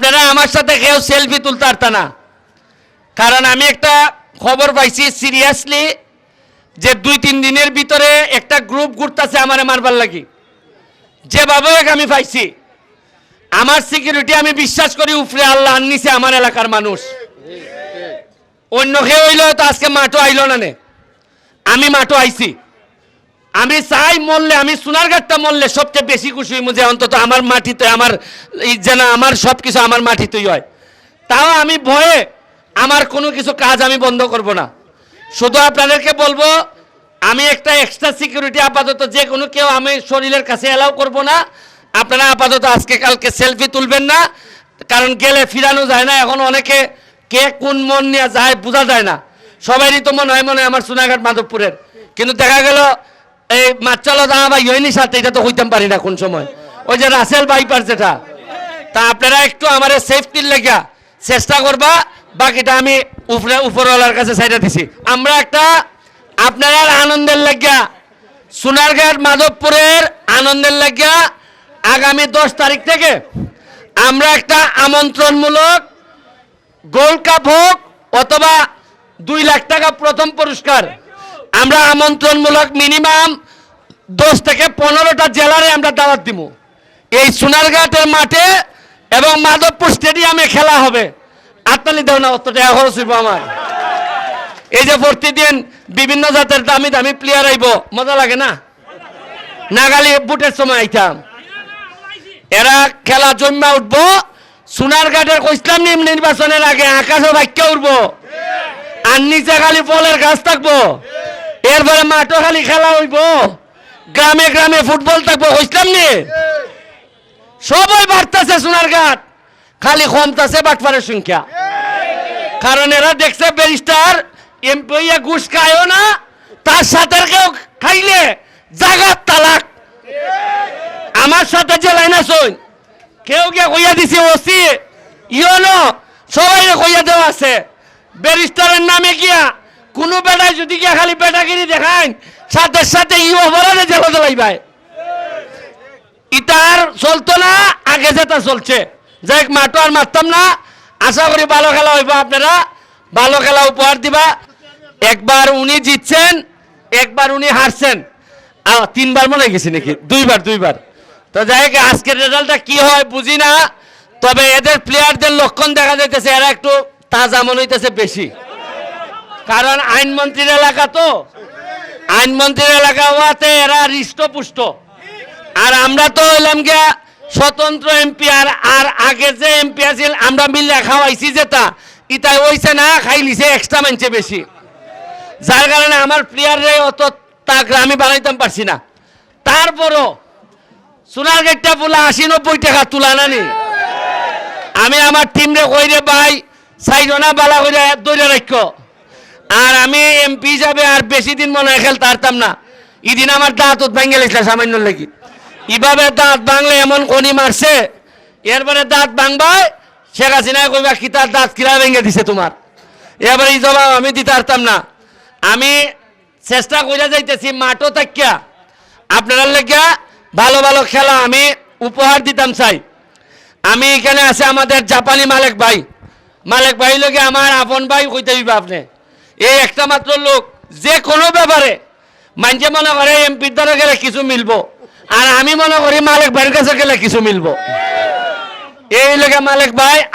আপনারা আমার সাথে কেউ সেলফি তুলতে পারত না। কারণ আমি একটা খবর পাইছি সিরিয়াসলি যে দুই, তিন দিনের ভিতরে একটা গ্রুপ ঘুরতেছে আমার মারবার লাগি। যেভাবে আমি পাইছি। আমার সিকিউরিটি আমি বিশ্বাস করি উপরে আল্লাহ আননিছে আমার এলাকার মানুষ। অন্য কেউ হইলেও তো আজকে মাঠও আইল না নে। আমি মাঠও আইছি। আমি চাই মরলে, আমি সোনার সোনারঘাটটা মরলে সবচেয়ে বেশি খুশি হইমু যে অন্তত আমার মাটিতে, আমার যেন আমার সব কিছু আমার মাটিতেই হয়। তাও আমি ভয়ে আমার কোনো কিছু কাজ আমি বন্ধ করব না। শুধু আপনাদেরকে বলব, আমি একটা এক্সট্রা সিকিউরিটি আপাতত যে কোনো কেউ আমি শরীরের কাছে অ্যালাউ করব না। আপনারা আপাতত আজকে কালকে সেলফি তুলবেন না, কারণ গেলে ফিরানো যায় না। এখন অনেকে কে কোন মন নিয়ে যায় বোঝা যায় না। সবারই তো মনে হয় মনে হয় আমার সোনাঘাট মাধবপুরের। কিন্তু দেখা গেল এই মাচ্চলা দাঁড়া বা ইয়নি সাথে এটা তো হইতাম পারি না কোন সময়। ওই যে রাসেল বাইপার যেটা, তা আপনারা একটু আমার সেফটির লেগা চেষ্টা করবা, বাকিটা আমি উপরে, উপরওয়ালার কাছে সাইডে দিছি। আমরা একটা আপনার আনন্দের লাগিয়া সোনারঘাট মাধবপুরের আনন্দের লাগিয়া আগামী দশ তারিখ থেকে আমরা একটা আমন্ত্রণমূলক গোল্ড কাপ হোক অথবা দুই লাখ টাকা প্রথম পুরস্কার আমরা আমন্ত্রণমূলক মিনিমাম দশ থেকে পনেরোটা জেলারে আমরা দাওয়াত দিব এই সোনারঘাটের মাঠে এবং মাধবপুর স্টেডিয়ামে খেলা হবে। আটতালি দেও না অত টাকা খরচ আমার। এই যে প্রতিদিন বিভিন্ন জাতের দামি দামি প্লেয়ার আইব, মজা লাগে না? নাগালি বুটের সময় আইতাম। এরা খেলা জমা উঠবো সোনারঘাটের ইসলাম নির্বাচনের আগে আকাশে বাক্য উঠবো আর নিচে খালি ফলের গাছ থাকব। এরপরে মাঠও খালি খেলা হইব। গ্রামে গ্রামে ফুটবল থাকব ইসলাম নিয়ে সবাই বাড়তেছে সোনারঘাট। খালি কমতেছে বাটপারের সংখ্যা। কারণ এরা দেখছে ব্যারিস্টার, এমপি ঘুষ খায়ও না, তার সাথে কেউ খাইলে জাগাত তালাক। আমার সাথে যে লাইন আসুন কেউ কে কইয়া দিছে, ওসি, ইয়নো সবাই কইয়া দেওয়া আছে। ব্যারিস্টারের নামে গিয়া কোনো বেটায় যদি গিয়া খালি বেটাগিরি দেখান সাথে সাথে ইউ অপরাধে জেলা দিলাইবাই ইতার চলতো না, আগে যেটা চলছে। যাই মাটো আর মারতাম না। আশা করি ভালো খেলা হইব আপনারা। ভালো খেলা উপহার দিবা। একবার উনি জিতছেন, একবার উনি হারছেন। তিনবার মনে গেছে নাকি? দুইবার দুইবার। তো যাই হোক, আজকের রেজাল্টটা কি হয় বুঝি না। তবে এদের প্লেয়ারদের লক্ষণ দেখা যাইতেছে, এরা একটু তাজা মনে হইতেছে বেশি। কারণ আইনমন্ত্রীর এলাকা তো। আইনমন্ত্রীর এলাকা হওয়াতে এরা হৃষ্টপুষ্ট। আর আমরা তো হইলাম গিয়া স্বতন্ত্র এমপি, আর আর আগে যে এমপি আছিল, আমরা মিলে খাওয়াইছি যেটা। ইতাই হইছে না, খাই লিছে এক্সট্রা মানছে বেশি। যার কারণে আমার প্লেয়ারে অত তাকরা আমি বানাইতাম পারছি না। তারপরও সোনার গেটটা বলে আশি নব্বই টাকা তুলা নানি। আমি আমার টিম রে কই রে ভাই সাইডনা বালা কইরা দৈরা রাখ আর আমি এমপি হিসাবে আর বেশি দিন মনে হয় খেলতে পারতাম না। ইদিন আমার দাঁত ভেঙে লেগেছিল সামান্য লেগে। ইভাবে দাঁত ভাঙলে এমন কনি মারছে, এরপরে দাঁত ভাঙবাই শেখ হাসিনা কইবা, কি তার দাঁত কিরা ভেঙে দিছে তোমার? এবারে এই জবাব আমি দিতে পারতাম না। আমি চেষ্টা করে যাইতেছি মাঠও থাকিয়া আপনারা লেগিয়া ভালো ভালো খেলা আমি উপহার দিতাম চাই। আমি এখানে আছে আমাদের জাপানি মালিক ভাই। মালিক ভাই লোকে আমার আপন ভাই কইতে দিবা আপনি। এই একটা মাত্র লোক, যে কোনো ব্যাপারে। মানছে মনে করে এমপির দ্বারা গেলে কিছু মিলবো, আর আমি মনে করি মালিক ভাইয়ের কাছে গেলে কিছু মিলবো। এই লোকে মালিক ভাই